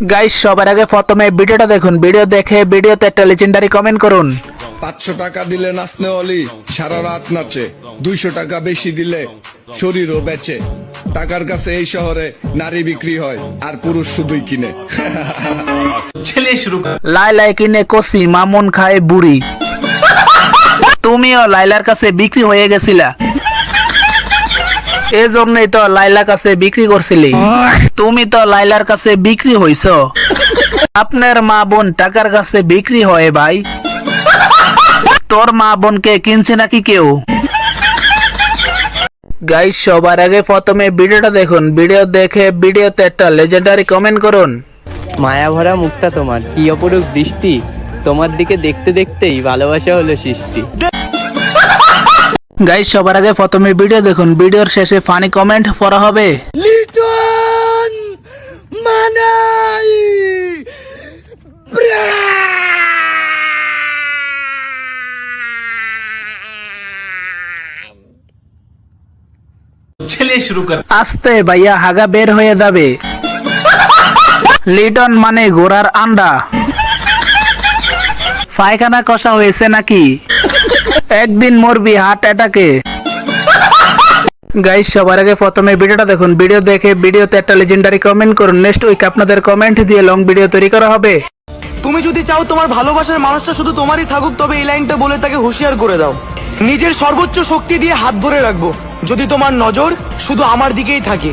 Guys সবার আগে প্রথমে ভিডিওটা দেখুন। ভিডিও দেখে ভিডিওতে একটা লেজেন্ডারি কমেন্ট করুন। পাঁচশো টাকা দিলে নাচনে অলি সারা রাত নাচে। দুইশো টাকা বেশি দিলে শরীরও বেচে। টাকার কাছে এই শহরে নারী বিক্রি হয় আর পুরুষ শুধুই কিনে। লাই লাই কিনে কষি মামুন খায় বুড়ি। তুমিও লাইলার কাছে বিক্রি হয়ে গেছিলা। এই জন্যই তো লাইলার কাছে বিক্রি করছিলি। তুমি তো লাইলার কাছে বিক্রি হইছ। আপনার মা বোন টাকার কাছে বিক্রি হয় ভাই। তোর মা বোনকে কিনছে নাকি কেউ? গাইস সবার আগে প্রথমে ভিডিওটা দেখুন। ভিডিও দেখে ভিডিওতে একটা লেজেন্ডারি কমেন্ট করুন। মায়া ভরা মুখটা তোমার। কি অপরূপ দৃষ্টি। তোমার দিকে দেখতে দেখতেই ভালোবাসা হলো সৃষ্টি। গাইস সবার আগে প্রথমে ভিডিও দেখুন। ভিডিওর শেষে ফানি কমেন্ট পড়া হবে। আস্তে ভাইয়া হাগা বের হয়ে যাবে। লিটন মানে ঘোড়ার আন্ডা। পায়খানা কষা হয়েছে নাকি? একদিন মরবি হার্ট অ্যাটাকে গাইস সবার আগে প্রথমে ভিডিওটা দেখুন। ভিডিও দেখে ভিডিওতে একটা লেজেন্ডারি কমেন্ট করুন। নেক্সট উইক আপনাদের কমেন্ট দিয়ে লং ভিডিও তৈরি করা হবে। তুমি যদি চাও তোমার ভালোবাসার মানুষটা শুধু তোমারই থাকুক, তবে এই লাইনটা বলে তাকে হুঁশিয়ার করে দাও। নিজের সর্বোচ্চ শক্তি দিয়ে হাত ধরে রাখব। যদি তোমার নজর শুধু আমার দিকেই থাকে,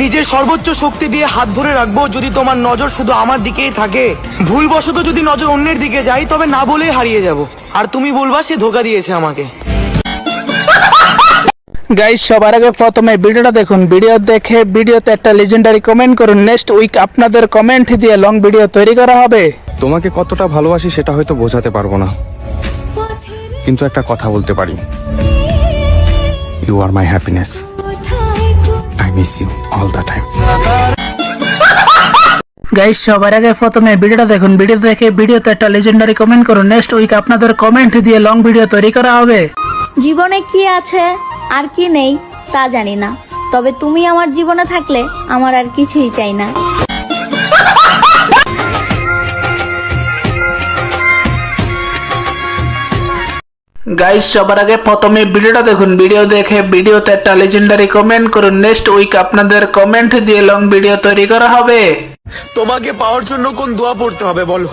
নিজের সর্বোচ্চ শক্তি দিয়ে হাত ধরে রাখব। যদি তোমার নজর শুধু আমার দিকেই থাকে, ভুলবশত যদি নজর অন্যের দিকে যাই তবে না বলেই হারিয়ে যাব। আর তুমি বলবা সে ধোকা দিয়েছে আমাকে। গাইস সবার আগে প্রথমে ভিডিওটা দেখুন। ভিডিও দেখে ভিডিওতে একটা লেজেন্ডারি কমেন্ট করুন। নেক্সট উইক আপনাদের কমেন্ট দিয়ে লং ভিডিও তৈরি করা হবে। তোমাকে কতটা ভালোবাসি সেটা হয়তো বোঝাতে পারব না। কিন্তু একটা কথা বলতে পারি। You are my happiness I miss you all the time guys সবার আগে প্রথমে ভিডিওটা দেখুন। ভিডিও দেখে ভিডিওতে একটা লেজেন্ডারি কমেন্ট করুন। নেক্সট উইক আপনাদের কমেন্ট দিয়ে লং ভিডিও তৈরি করা হবে। জীবনে কি আছে আর কি নেই তা জানি না। তবে তুমি আমার জীবনে থাকলে আমার আর কিছুই চাই না। গাইস সবার আগে প্রথমে ভিডিওটা দেখুন। ভিডিও দেখে ভিডিওতে একটা লেজেন্ডারি কমেন্ট করুন। নেক্সট উইক আপনাদের কমেন্ট দিয়ে লং ভিডিও তৈরি করা হবে। তোমাকে পাওয়ার জন্য কোন দোয়া পড়তে হবে বলো?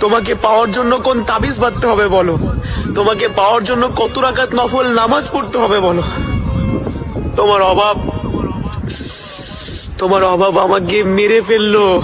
তোমাকে পাওয়ার জন্য কোন তাবিজ বাঁধতে হবে বলো? তোমাকে পাওয়ার জন্য কত রাকাত নফল নামাজ পড়তে হবে বলো? তোমার অভাব তোমার অভাব আমাকে মেরে ফেলল।